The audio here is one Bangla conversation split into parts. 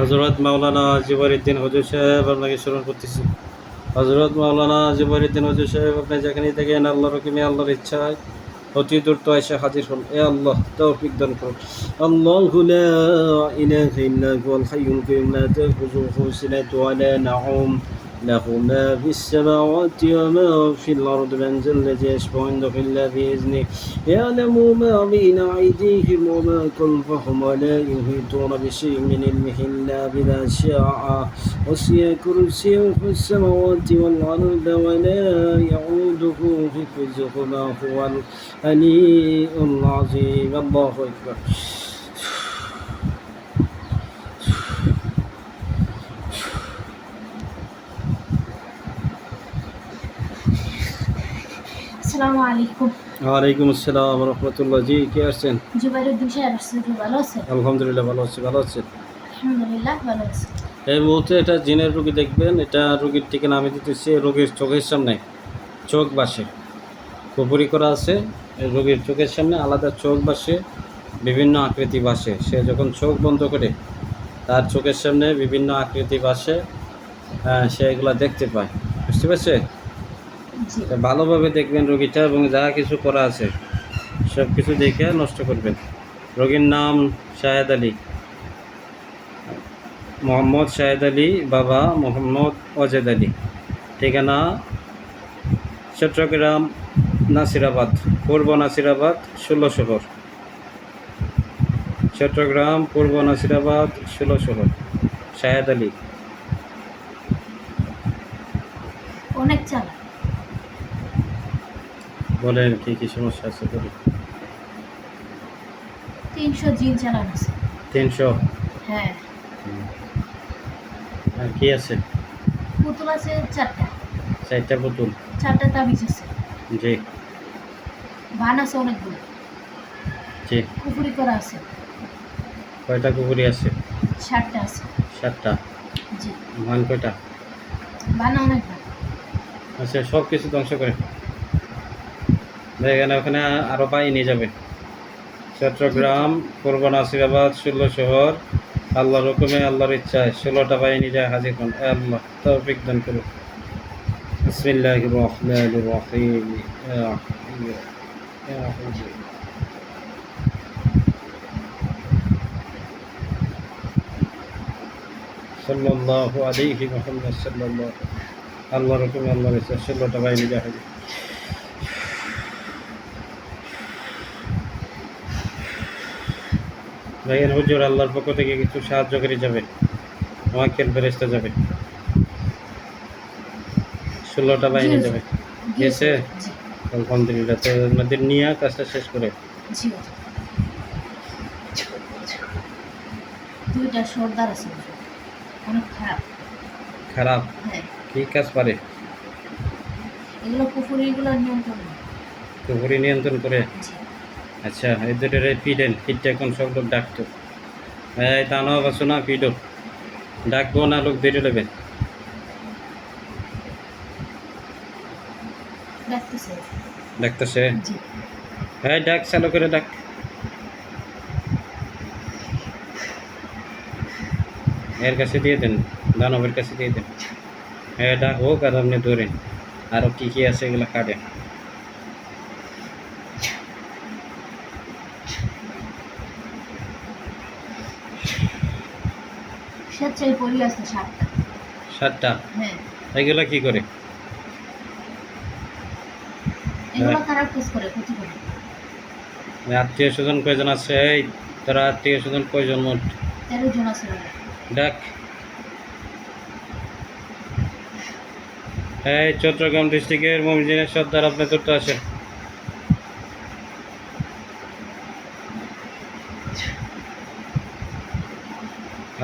হজরত মাওলানা জিবরুদ্দিন হজুর সাহেব আপনাকে স্মরণ করতেছি। হজরত মাওলানা জিবরুদ্দিন হজুর সাহেব আপনি যেখানেই থাকেন আল্লাহ রকমে আল্লাহর ইচ্ছায় অতি দ্রুত এসে হাজির হন। এ আল্লাহ, তৌফিক দান করুন। আল্লাহ লা ইলাহা ইল্লা হুয়াল হাইয়ুল কাইয়ুম, লা তাখুযুহু সিনাতুন ওয়া লা নাউম। له ما في السماوات وما في الأرض من ذا الذي يشفع عنده إلا بإذنه. يعلم ما بين أيديهم وما خلفهم ولا يحيطون بشيء من علمه إلا بما شاء. وسع كرسيه في السماوات والأرض ولا يعوده حفظهما. هو العلي العظيم. الله أكبر. আসসালামু আলাইকুম। ওয়ালাইকুম আসসালাম রহমতুল্লাহ। জি কে আসছেন জুবাইরুদ্দিন সাহেব আসছেন ভালো আছেন? আলহামদুলিল্লাহ ভালো আছি ভালো আছেন? আলহামদুলিল্লাহ ভালো আছি। এই মুহূর্তে এটা জিনের রোগী দেখবেন এটা রোগীর ঠিকানা আমি দিতেছি রোগীর চোখের সামনে চোখ বাসে। কুপুরি করা আছে রোগীর চোখের সামনে আলাদা চোখ বাসে বিভিন্ন আকৃতি বাসে। সে যখন চোখ বন্ধ করে তার চোখের সামনে বিভিন্ন আকৃতি বাসে সে এগুলা দেখতে পায়। বুঝতে পারছে ভালোভাবে দেখবেন রোগীটা এবং যা কিছু করা আছে, সব কিছু দেখে নষ্ট করবেন। রোগীর নাম শাহেদ আলী। মোহাম্মদ শাহেদ আলী বাবা মোহাম্মদ অজেদ আলী। ঠিকানা চট্টগ্রাম নাসিরাবাদ, পূর্ব নাসিরাবাদ, ষোলো শহর। চট্টগ্রাম, পূর্ব নাসিরাবাদ, ষোলো শহর। শাহেদ আলী অনেক চালা বলেন কী কী সমস্যা আছে বলুন। তিনশো জিন চালান আছে। তিনশো? হ্যাঁ। আর কি আছে? পুতুল আছে চারটা। চারটা পুতুল? চারটা তাবিজ আছে। জি। বান আছে অনেকগুলো। জি। কুপুরি করা আছে। কয়টা কুকুরি আছে? ষাটটা আছে। সাতটা? জি। ধান কয়টা? বান অনেক আচ্ছা সব কিছু ধ্বংস করে। দেখেন ওখানে আরও পাই নিয়ে যাবে। চট্টগ্রাম, পূর্ব নাসিরাবাদ, ষোলো শহর, আল্লাহর হুকুমে, আল্লাহর ইচ্ছায় ষোলোটা বাহিনী যায় হাজির হন। আল্লাহ তৌফিক দান করুন বিসমিল্লাহ রহমান হাইয়্যু। সাল্লাল্লাহু ইচ্ছা ষোলোটা বাহিনী যায় হাজির ভাইয়ের হুজুর আল্লাহর পক্ষ থেকে কিছু সাহায্য করে যাবে। আমাকে ফেরেস্তা যাবে। ষোলোটা বাহিনী যাবে। গেছে? আলহামদুলিল্লাহ। তো আমাদের নিয়ে কাজটা শেষ করে। জি দুইটা সর্দার আছে অনেক খারাপ। খারাপ? হ্যাঁ। কি কাজ পারে? এগুলো নিয়ন্ত্রণ নেই। কুকুরি নিয়ন্ত্রণ করে? আচ্ছা এই দুটোর ফিডেন ফিডটা এখন সব লোক ডাকতো। এই দানব আছো না ফিডো ডাকবো না লোক বেরো নেবে। ডাকতেছে। ডাকতেছে? হ্যাঁ ডাক চালু করে ডাক। এর কাছে দিয়ে দেন দানবের কাছে দিয়ে দেন। হ্যাঁ ডাক হোক আর আপনি ধরেন। আরও কী কী আছে এগুলো কাটেন। স্বেচ্ছায় পড়ি আছে সাতটা সাতটা হ্যাঁ। এগুলো কি করে? এগুলো। খারাপ কাজ করে ক্ষতি করে। আত্মীয় স্বজন কয়জন আছে? এই তোরা আত্মীয় স্বজন কয়জন মোট? তেরো জন আছে ডাক এই চট্টগ্রাম ডিস্ট্রিক্টের মমিজিনের সর্দার আপনি তোরটা আসেন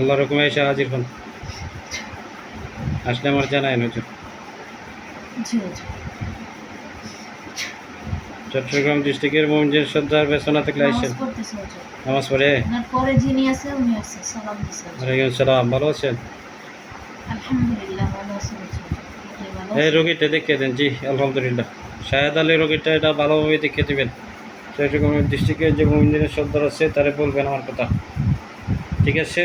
আল্লাহ রকমে এসে হাজির হন। আসলে আমার জানায় হুজুর। চট্টগ্রাম ডিস্ট্রিক্টের মমিজিনের সর্দার বেসনা থেকে আসেন। নামাজ পড়ে। ওয়ালাইকুম সালাম ভালো আছেন? এই রোগীটা দেখে দেন জি আলহামদুলিল্লাহ। শাহেদ আলী রোগীটা এটা ভালোভাবে দেখে দেবেন। চট্টগ্রামের ডিস্ট্রিক্টের যে মমিনের সর্দার আছে তারে বলবেন আমার কথা। ঠিক আছে?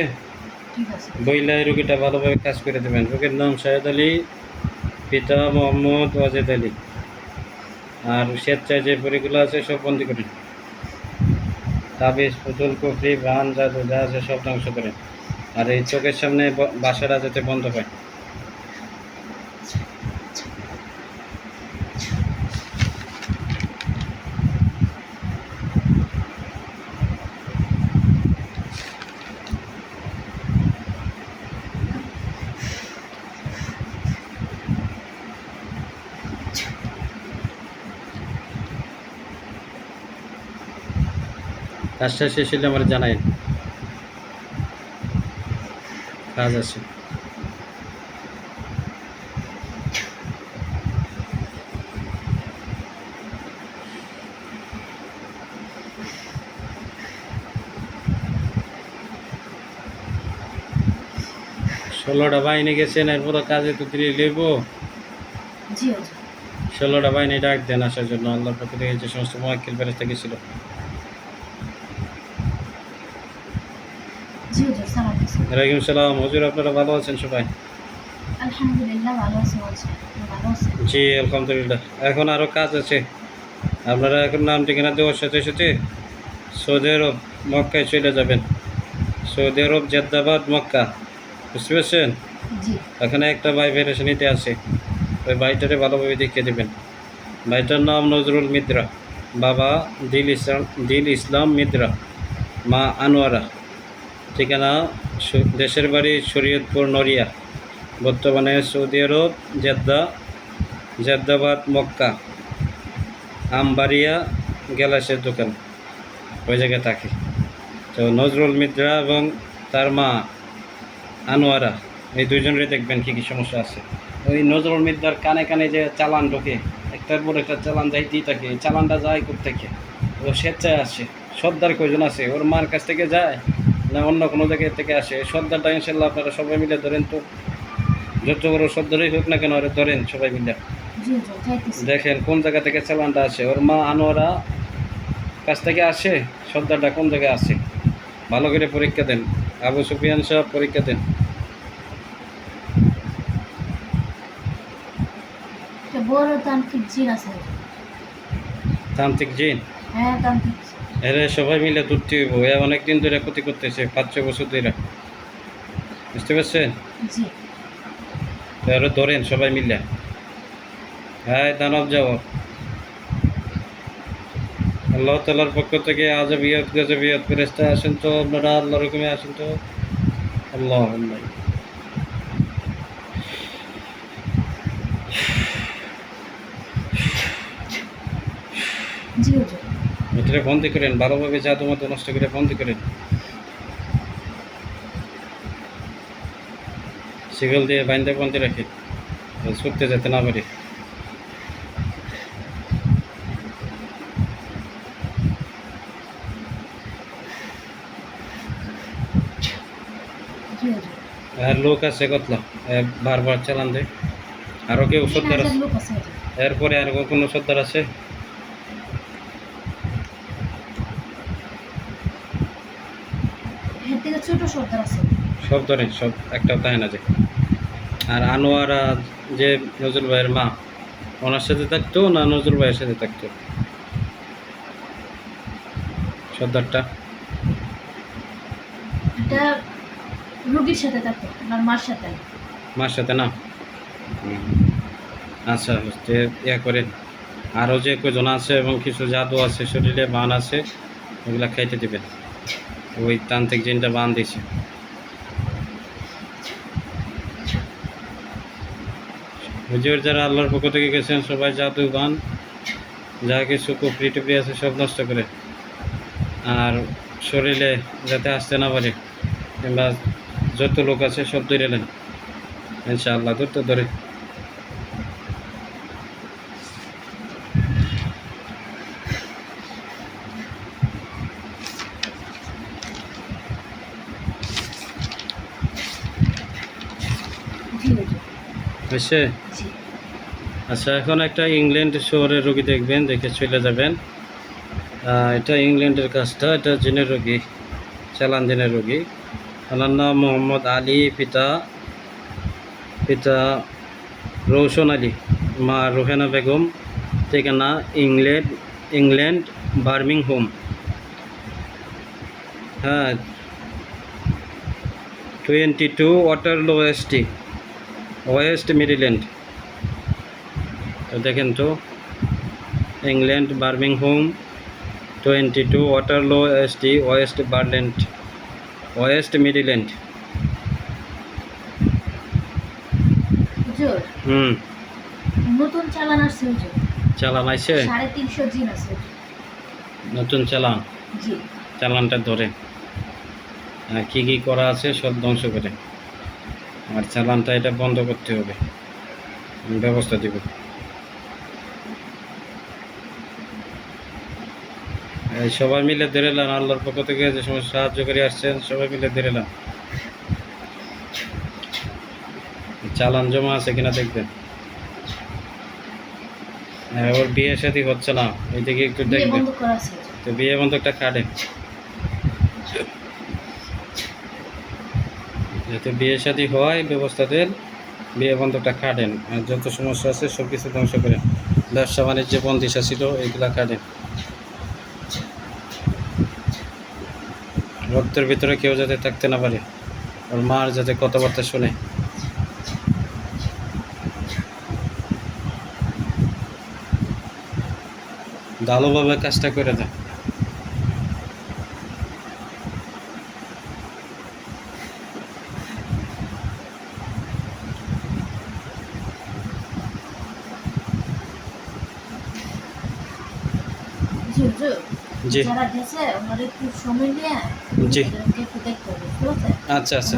ঠিক রুগীটা ভালোভাবে কাজ করে দেবেন। রোগীর নাম সৈয়দ আলী, পিতা মোহাম্মদ ওয়াজেদ আলী। আর স্বেচ্ছায় যে বইগুলো আছে সব বন্দি করে তাবিজ, পুতুল, কুফরি, ভান, জাদু, যা আছে সব ধ্বংস করেন আর এই চোখের সামনে ব- বাসাটা যাতে বন্ধ হয় কাজটা শেষ হলে আমার জানাই। কাজ আছে। ষোলোটা বাহিনী গেছেন এরপর কাজে তো দিলে লেব। ষোলোটা বাহিনী ডাক দেন আসার জন্য। আল্লাহর পক্ষ থেকে যে সমস্ত মোয়াক্কিল বেরেস্তা গেছিল জি হুজুর সালাম দিছি ওয়ালাইকুম সালাম। হজুর আপনারা ভালো আছেন সবাই? আলহামদুলিল্লাহ ভালো আছি ভালো আছেন? জি আলহামদুলিল্লাহ। এখন আরও কাজ আছে। আপনারা এখন নাম ঠিকানা দেওয়ার সাথে সাথে সৌদি আরব মক্কায় চলে যাবেন। Saudi Arab Jeddabad Mecca. বুঝতে পারছেন? এখানে একটা ভাই ভেরেশনিতে আছে। ওই ভাইটারে ভালোভাবে দেখিয়ে দেবেন। ভাইটার নাম নজরুল মিদ্রা বাবা দিল ইসলাম দিল ইসলাম মিদ্রা মা আনোয়ারা। ঠিকানা দেশের বাড়ি শরীয়তপুর নড়িয়া, বর্তমানে Saudi Arab, Jeddah, Jeddabad, Mecca, Ambaria গ্যালাসের দোকান। ওই জায়গায় থাকে। তো নজরুল মিদ্রা এবং তার মা আনোয়ারা, এই দুইজনেরই দেখবেন কী কী সমস্যা আছে। ওই নজরুল মিদ্দার কানে কানে যে চালান ঢোকে, একটার পর একটা চালান যাইতেই থাকে, এই চালানটা যায় থেকে ও স্বেচ্ছায় আসে, সর্দার কয়জন আছে? ওর মার কাছ থেকে যায়? না অন্য কোনো জায়গা থেকে আসে। সর্দারটা ইনশাল্লাহ আপনারা সবাই মিলে ধরেন তো যত বড় সর্দারই হোক না কেন ওরা ধরেন সবাই মিলে। দেখেন কোন জায়গা থেকে চালানটা আসে। ওর মা আনোয়ারা কাছ থেকে আসে সর্দারটা কোন জায়গায় আসে? ভালো করে পরীক্ষা দেন। আবু সুফিয়ান সাহেব পরীক্ষা দেন। বড় তান্ত্রিক জিন আছে। তান্ত্রিক জিন? হ্যাঁ তান্ত্রিক এরা সবাই মিলে ধরতে হইব। এ অনেকদিন ধরে ক্ষতি করতেছে পাঁচ ছয় বছর ধরে বুঝতে পারছেন? এরা ধরেন সবাই মিলে। হ্যাঁ দানব যাও আল্লাহ তালার পক্ষ থেকে আজব ইয়ত গজব ইয়ত ফেরেস্তা আসেন তো আপনারা আল্লাহ রকমে আসেন তো? আল্লাহ আল্লাহ জি হুজুর ভিতরে বন্দি করেন ভালোভাবে জাদু মতো নষ্ট করে বন্দি করেন। শিকল দিয়ে বাইন্দে বন্দি রাখি ছুটতে যেতে না পারি। আর লোক আছে কতলা বারবার চালান দেয়। আরও কেউ সর্দার আছে। এরপরে আর কোনো সর্দার আছে এর থেকে ছোট সর্দার আছে? সব ধরেন সব একটাও তাহে না যে। আর আনোয়ারা যে নজরুল ভাইয়ের মা ওনার সাথে থাকতো না নজরুল ভাইয়ের সাথে থাকতো? সর্দারটা? এটা রুগীর সাথে থাকতো আমার মার সাথে? মার সাথে না? আচ্ছা যে ইয়া করেন। আরও যে কজন আছে এবং কিছু জাদু আছে শরীরে বান আছে ওগুলা খাইতে দিবেন। ওই তান্ত্রিক জিনটা বান হুজুর যারা আল্লাহর পক্ষ থেকে গেছেন, সবাই জাদু বান যা কিছু কুপড়ি টুপড়ি আছে সব নষ্ট করে। আর শরীরে যাতে আসতে না পারে, কিংবা যত লোক আছে সব ধরে নেন। ইনশাআল্লাহ, ধরতে ধরে জি হুজুর হয়েছে আচ্ছা এখন একটা ইংল্যান্ড শহরের রোগী দেখবেন, দেখে চলে যাবেন। এটা ইংল্যান্ডের কাজটা, এটা জিনের রোগী, চালান দিনের রোগী। ওনার নাম মোহাম্মদ আলী, পিতা পিতা রৌশন আলী, মা রোহেনা বেগম, ঠিকানা ইংল্যান্ড ইংল্যান্ড, বার্মিংহোম। হ্যাঁ twenty two Waterloo ST west Midland তো দেখেন তো England Birmingham twenty two Waterloo ST west Barland west Midland hmm. নতুন চালান আসছে চালান আইছে? সাড়ে তিনশো জিন আছে। নতুন চালান? চালানটা ধরে। কী কী করা আছে সব ধ্বংস করে। আর চালানটা এটা বন্ধ করতে হবে। আমি ব্যবস্থা দিব। সবাই মিলে এলাম আল্লাহর পক্ষ থেকে যে সময় সাহায্য করে আসছেন সবাই মিলে এলাম চালান জমা আছে কিনা দেখবেন। হ্যাঁ, ওর বিয়ে সাথে হচ্ছে না। এইদিকে একটু দেখবেন। বন্ধ। তো বিয়ে বন্ধকটা কাটে যাতে বিয়ে শাদী হয় ব্যবস্থাদের বিয়ে বন্ধকটা কাটেন। আর যত সমস্যা আছে সব কিছু ধ্বংস করেন। ব্যবসা, বাণিজ্য বন্দিশা ছিল এগুলা কাটেন। রক্তের ভিতরে কেউ যাতে থাকতে না পারে, ওর মার যাতে কথাবার্তা শুনে। ভালোভাবে কাজটা করে দেয় জি হুজুর জি যারা গেছে ওনারা একটু সময় নিয়ে জি। রোগীটাকে একটু দেখতে হবে ঠিক জি। আচ্ছা আচ্ছা।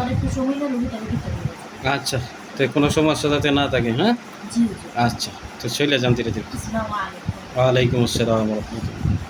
আচ্ছা তো কোনো সমস্যা যাতে না থাকে হ্যাঁ? আচ্ছা তো চলে যান ধীরে ধীরে। ওয়ালাইকুম আসসালাম রহমতুল্লাহ।